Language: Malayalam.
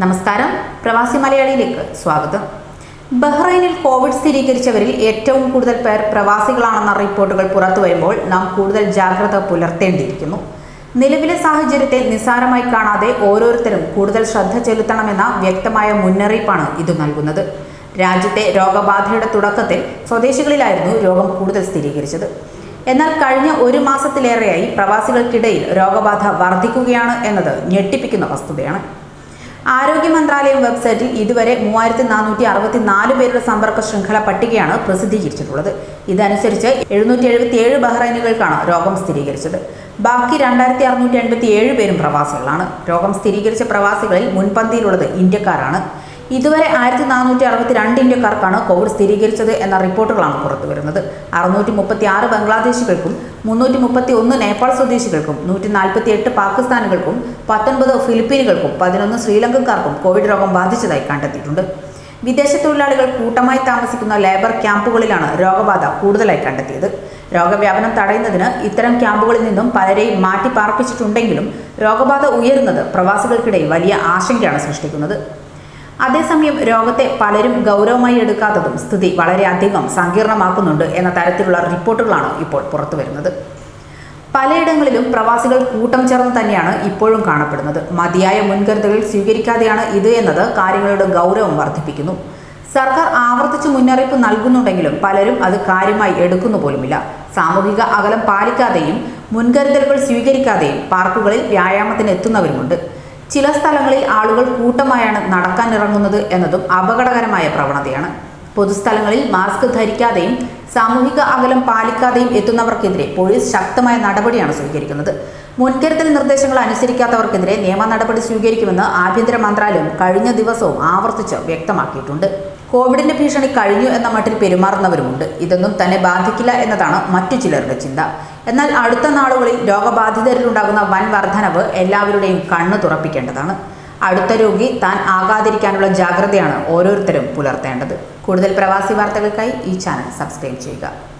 നമസ്കാരം. പ്രവാസി മലയാളിയിലേക്ക് സ്വാഗതം. ബഹ്റൈനിൽ കോവിഡ് സ്ഥിരീകരിച്ചവരിൽ ഏറ്റവും കൂടുതൽ പേർ പ്രവാസികളാണെന്ന റിപ്പോർട്ടുകൾ പുറത്തു വരുമ്പോൾ നാം കൂടുതൽ ജാഗ്രത പുലർത്തേണ്ടിയിരിക്കുന്നു. നിലവിലെ സാഹചര്യത്തെ നിസ്സാരമായി കാണാതെ ഓരോരുത്തരും കൂടുതൽ ശ്രദ്ധ ചെലുത്തണമെന്ന വ്യക്തമായ മുന്നറിയിപ്പാണ് ഇത് നൽകുന്നത്. രാജ്യത്തെ രോഗബാധയുടെ തുടക്കത്തിൽ സ്വദേശികളിലായിരുന്നു രോഗം കൂടുതൽ സ്ഥിരീകരിച്ചത്. എന്നാൽ കഴിഞ്ഞ ഒരു മാസത്തിലേറെയായി പ്രവാസികൾക്കിടയിൽ രോഗബാധ വർദ്ധിക്കുകയാണ് എന്നത് ഞെട്ടിപ്പിക്കുന്ന വസ്തുതയാണ്. ആരോഗ്യ മന്ത്രാലയം വെബ്സൈറ്റിൽ ഇതുവരെ മൂവായിരത്തി നാനൂറ്റി അറുപത്തി നാല് പേരുടെ സമ്പർക്ക ശൃംഖല പട്ടികയാണ് പ്രസിദ്ധീകരിച്ചിട്ടുള്ളത്. ഇതനുസരിച്ച് എഴുന്നൂറ്റി എഴുപത്തി ഏഴ് ബഹ്റൈനുകൾക്കാണ് രോഗം സ്ഥിരീകരിച്ചത്. ബാക്കി രണ്ടായിരത്തി അറുന്നൂറ്റി എൺപത്തി ഏഴ് പേരും പ്രവാസികളാണ്. രോഗം സ്ഥിരീകരിച്ച പ്രവാസികളിൽ മുൻപന്തിയിലുള്ളത് ഇന്ത്യക്കാരാണ്. ഇതുവരെ ആയിരത്തി നാനൂറ്റി അറുപത്തി രണ്ട് ഇന്ത്യക്കാർക്കാണ് കോവിഡ് സ്ഥിരീകരിച്ചത് എന്ന റിപ്പോർട്ടുകളാണ് പുറത്തുവരുന്നത്. അറുന്നൂറ്റി മുപ്പത്തി ആറ് ബംഗ്ലാദേശികൾക്കും മുന്നൂറ്റി മുപ്പത്തി ഒന്ന് നേപ്പാൾ സ്വദേശികൾക്കും നൂറ്റി നാൽപ്പത്തി എട്ട് പാകിസ്ഥാനുകൾക്കും പത്തൊൻപത് ഫിലിപ്പീനുകൾക്കും പതിനൊന്ന് ശ്രീലങ്കക്കാർക്കും കോവിഡ് രോഗം ബാധിച്ചതായി കണ്ടെത്തിയിട്ടുണ്ട്. വിദേശ തൊഴിലാളികൾ കൂട്ടമായി താമസിക്കുന്ന ലേബർ ക്യാമ്പുകളിലാണ് രോഗബാധ കൂടുതലായി കണ്ടെത്തിയത്. രോഗവ്യാപനം തടയുന്നതിന് ഇത്തരം ക്യാമ്പുകളിൽ നിന്നും പലരെയും മാറ്റി പാർപ്പിച്ചിട്ടുണ്ടെങ്കിലും രോഗബാധ ഉയരുന്നത് പ്രവാസികൾക്കിടയിൽ വലിയ ആശങ്കയാണ് സൃഷ്ടിക്കുന്നത്. അതേസമയം രോഗത്തെ പലരും ഗൗരവമായി എടുക്കാത്തതും സ്ഥിതി വളരെയധികം സങ്കീർണമാക്കുന്നുണ്ട് എന്ന തരത്തിലുള്ള റിപ്പോർട്ടുകളാണ് ഇപ്പോൾ പുറത്തു വരുന്നത് പലയിടങ്ങളിലും പ്രവാസികൾ കൂട്ടം ചേർന്ന് തന്നെയാണ് ഇപ്പോഴും കാണപ്പെടുന്നത്. മതിയായ മുൻകരുതലുകൾ സ്വീകരിക്കാതെയാണ് ഇത് എന്നത് കാര്യങ്ങളുടെ ഗൗരവം വർദ്ധിപ്പിക്കുന്നു. സർക്കാർ ആവർത്തിച്ച് മുന്നറിയിപ്പ് നൽകുന്നുണ്ടെങ്കിലും പലരും അത് കാര്യമായി എടുക്കുന്നു പോലുമില്ല. സാമൂഹിക അകലം പാലിക്കാതെയും മുൻകരുതലുകൾ സ്വീകരിക്കാതെയും പാർക്കുകളിൽ വ്യായാമത്തിന് എത്തുന്നവരുമുണ്ട് ചില സ്ഥലങ്ങളിൽ ആളുകൾ കൂട്ടമായാണ് നടക്കാൻ ഇറങ്ങുന്നത് എന്നതും അപകടകരമായ പ്രവണതയാണ്. പൊതുസ്ഥലങ്ങളിൽ മാസ്ക് ധരിക്കാതെയും സാമൂഹിക അകലം പാലിക്കാതെയും എത്തുന്നവർക്കെതിരെ പോലീസ് ശക്തമായ നടപടിയാണ് സ്വീകരിക്കുന്നത്. മുൻകരുതൽ നിർദ്ദേശങ്ങൾ അനുസരിക്കാത്തവർക്കെതിരെ നിയമ നടപടി സ്വീകരിക്കുമെന്ന് ആഭ്യന്തര മന്ത്രാലയം കഴിഞ്ഞ ദിവസവും ആവർത്തിച്ച് വ്യക്തമാക്കിയിട്ടുണ്ട്. കോവിഡിന്റെ ഭീഷണി കഴിഞ്ഞു എന്ന മട്ടിൽ പെരുമാറുന്നവരുമുണ്ട്. ഇതൊന്നും തന്നെ ബാധിക്കില്ല എന്നതാണ് മറ്റു ചിലരുടെ ചിന്ത. എന്നാൽ അടുത്ത നാളുകളിൽ രോഗബാധിതരിലുണ്ടാകുന്ന വൻ വർധനവ് എല്ലാവരുടെയും കണ്ണു തുറപ്പിക്കേണ്ടതാണ്. അടുത്ത രോഗി താൻ ആകാതിരിക്കാനുള്ള ജാഗ്രതയാണ് ഓരോരുത്തരും പുലർത്തേണ്ടത്. കൂടുതൽ പ്രവാസി വാർത്തകൾക്കായി ഈ ചാനൽ സബ്സ്ക്രൈബ് ചെയ്യുക.